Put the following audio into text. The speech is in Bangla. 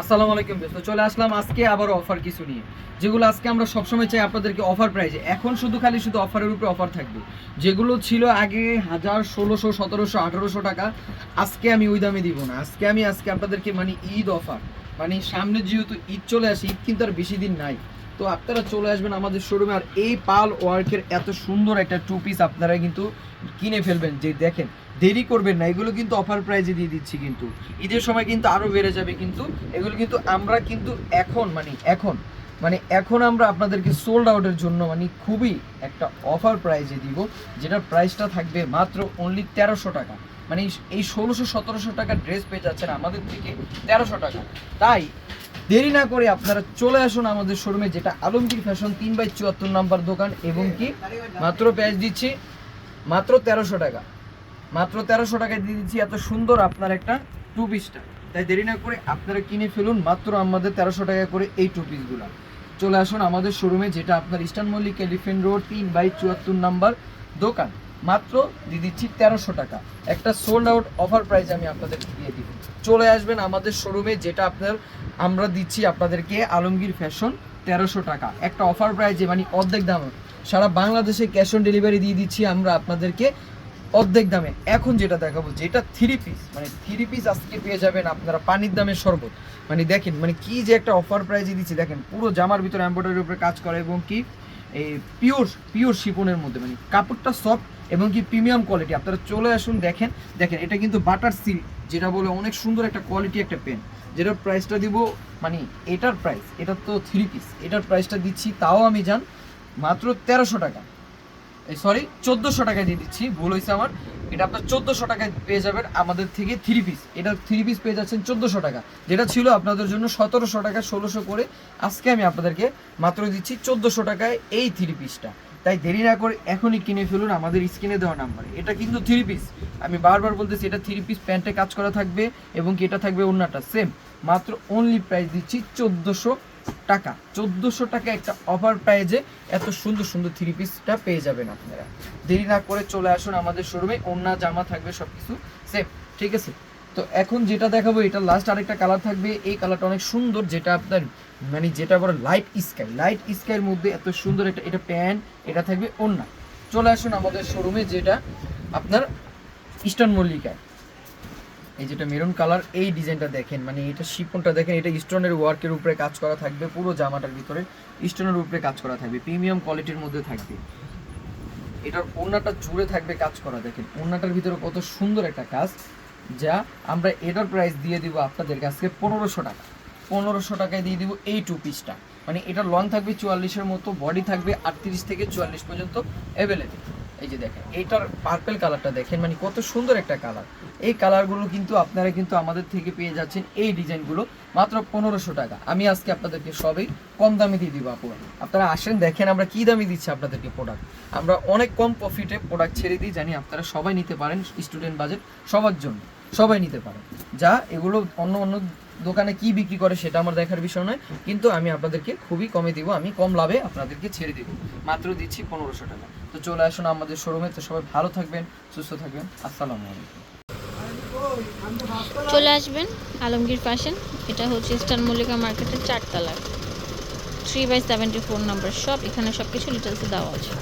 আসসালামু আলাইকুম দোস্ত, চলে আসলাম আজকে আবার অফার কিছু নিয়ে। যেগুলো আজকে আমরা সবসময় চাই আপনাদেরকে অফার প্রাইজে এখন শুধু খালি শুধু অফারের উপরে অফার থাকবে। যেগুলো ছিল আগে হাজার ষোলোশো, সতেরোশো, আঠেরোশো টাকা, আজকে আমি ওই দামে দিব না। আজকে আমি, আজকে আপনাদেরকে মানে ঈদ অফার মানে সামনে যেহেতু ঈদ চলে আসে, ঈদ কিন্তু আর বেশি দিন নাই। তো আপনারা চলে আসবেন আমাদের শোরুমে আর এই পাল ওয়ার্কের এত সুন্দর একটা টু পিস আপনারা কিন্তু কিনে ফেলবেন। যে দেখেন, দেরি করবেন না, এগুলো কিন্তু অফার প্রাইজে দিয়ে দিচ্ছি কিন্তু। ঈদের সময় কিন্তু আরও বেড়ে যাবে কিন্তু। এগুলো কিন্তু আমরা কিন্তু এখন মানে এখন মানে এখন আমরা আপনাদেরকে সোল্ড আউটের জন্য মানে খুবই একটা অফার প্রাইজে দিব, যেটার প্রাইসটা থাকবে মাত্র অনলি তেরোশো টাকা। মানে এই- ষোলোশো, সতেরোশো টাকার ড্রেস পেয়ে যাচ্ছেন আমাদের থেকে তেরোশো টাকা। তাই দেরি না করে আপনারা চলে আসুন আমাদের শোরুমে যেটা আলমগীর ফ্যাশন তিন বাই চুয়াত্তর নাম্বার দোকান, এবং কি মাত্র প্রাইস দিচ্ছি মাত্র তেরোশো টাকা। মাত্র তেরোশো টাকায় দিয়ে দিচ্ছি, এত সুন্দর আপনার একটা টু। পিসটা তাই দেরি না করে আপনারা কিনে ফেলুন মাত্র আমাদের তেরোশো টাকা করে এই টু পিসগুলো চলে আসুন আমাদের শোরুমে যেটা আপনার ইস্টার্ন মল্লিক এলিফেন্ট রোড তিন বাই চুয়াত্তর নাম্বার দোকান। মাত্র দিয়ে দিচ্ছি তেরোশো টাকা। একটা সোল্ড আউট অফার প্রাইস আমি আপনাদের দিয়ে দিব। চলে আসবেন আমাদের শোরুমে যেটা আপনার আমরা দিচ্ছি আপনাদেরকে আলমগীর ফ্যাশন তেরোশো টাকা। একটা অফার প্রাইজে মানে অর্ধেক দামে। সারা বাংলাদেশে ক্যাশ অন ডেলিভারি দিয়ে দিচ্ছি আমরা আপনাদেরকে অর্ধেক দামে। এখন যেটা দেখাবো, যেটা থ্রি পিস মানে থ্রি পিস আজকে পেয়ে যাবেন আপনারা পানির দামে শরবত। মানে দেখেন মানে কি যে একটা অফার প্রাইজে দিচ্ছি, দেখেন, পুরো জামার ভিতরে এমব্রয়ডারির উপরে কাজ করে এবং কি, এই পিওর পিওর শিপনের মধ্যে মানে কাপড়টা সফট এবং কি প্রিমিয়াম কোয়ালিটি আপনারা চলে আসুন, দেখেন দেখেন, এটা কিন্তু বাটার সিল্ক যেটা বলে অনেক সুন্দর একটা কোয়ালিটি একটা পেন যেটার প্রাইসটা দিব মানে এটার প্রাইস এটা তো থ্রি পিস এটার প্রাইসটা দিচ্ছি, তাও আমি জান মাত্র তেরোশো টাকা। এই সরি চোদ্দোশো টাকায় দিয়ে দিচ্ছি, ভুল হয়েছে আমার। এটা আপনার চোদ্দোশো টাকায় পেয়ে যাবেন আমাদের থেকে থ্রি পিস এটা থ্রি পিস পেয়ে যাচ্ছেন চোদ্দোশো টাকা। যেটা ছিল আপনাদের জন্য সতেরোশো টাকা, ষোলোশো করে। আজকে আমি আপনাদেরকে মাত্র দিচ্ছি চোদ্দোশো টাকায় এই থ্রি পিসটা তাই দেরি না করে এখনই কিনে ফেলুন আমাদের স্ক্রিনে দেওয়া নাম্বারে। এটা কিন্তু থ্রি পিস আমি বারবার বলতেছি, এটা থ্রি পিস প্যান্টে কাজ করা থাকবে এবং কি এটা থাকবে অন্যটা সেম মাত্র অনলি প্রাইস দিচ্ছি চোদ্দোশো টাকা। চোদ্দোশো টাকা একটা অফার প্রাইজে এত সুন্দর সুন্দর থ্রি পিসটা পেয়ে যাবেন আপনারা। দেরি না করে চলে আসুন আমাদের শোরুমে অন্য জামা থাকবে সব কিছু সেম ঠিক আছে? তো এখন যেটা দেখাবো, এটা লাস্ট আরেকটা কালার থাকবে। এই কালারটা অনেক সুন্দর, যেটা আপনার মানে যেটা বড় লাইট স্কাই লাইট স্কাইয়ের মধ্যে এত সুন্দর একটা, এটা প্যান্ট এটা থাকবে অন্য চলে আসুন আমাদের শোরুমে যেটা আপনার ইস্টার্ন মল্লিকায়। এই যেটা মেরুন কালার এই ডিজাইনটা দেখেন। মানে এটা শিপনটা দেখেন, এটা স্টোনের ওয়ার্কের উপরে কাজ করা থাকবে, পুরো জামাটার ভিতরে স্টোনের উপরে কাজ করা থাকবে প্রিমিয়াম কোয়ালিটির মধ্যে থাকবে। এটার ওড়নাটা জুড়ে থাকবে কাজ করা, দেখেন। ওড়নাটার ভিতরে কত সুন্দর একটা কাজ। যা আমরা এটার প্রাইস দিয়ে দিব আপনাদের কাছে পনেরোশো টাকা। পনেরোশো টাকায় দিয়ে দিব এই টু। পিসটা মানে এটা লং থাকবে চুয়াল্লিশের মতো বডি থাকবে আটত্রিশ থেকে চুয়াল্লিশ পর্যন্ত অ্যাভেলেবেল এই যে দেখেন, এইটার পার্পেল কালারটা দেখেন মানে কত সুন্দর একটা কালার এই কালারগুলো কিন্তু আপনারা কিন্তু আমাদের থেকে পেয়ে যাচ্ছেন এই ডিজাইনগুলো মাত্র পনেরোশো টাকা। আমি আজকে আপনাদেরকে সবই কম দামে দিয়ে দিব আপুরা আপনারা আসেন, দেখেন আমরা কি দামে দিচ্ছি আপনাদেরকে প্রোডাক্ট আমরা অনেক কম প্রফিটে প্রোডাক্ট ছেড়ে দিই, জানি আপনারা সবাই নিতে পারেন স্টুডেন্ট বাজেট সবার জন্য। সবাই নিতে পারে। যা এগুলো অন্য অন্য দোকানে কি বিক্রি করে সেটা আমার দেখার বিষয় নয়, কিন্তু আমি আপনাদেরকে খুবই কমে দিব, আমি কম লাভে আপনাদেরকে ছেড়ে দিব। মাত্র দিচ্ছি পনেরোশো টাকা। তো চলে আসুন আমাদের শোরুমে তো সবাই ভালো থাকবেন, সুস্থ থাকবেন। আসসালামু আলাইকুম। চলে আসবেন আলমগীর ফ্যাশন এটা হচ্ছে ইস্টার্ন মল্লিকা মার্কেটের চারতলায় three by seventy four number shop এখানে সব কিছু ডিটেলসে দেওয়া আছে।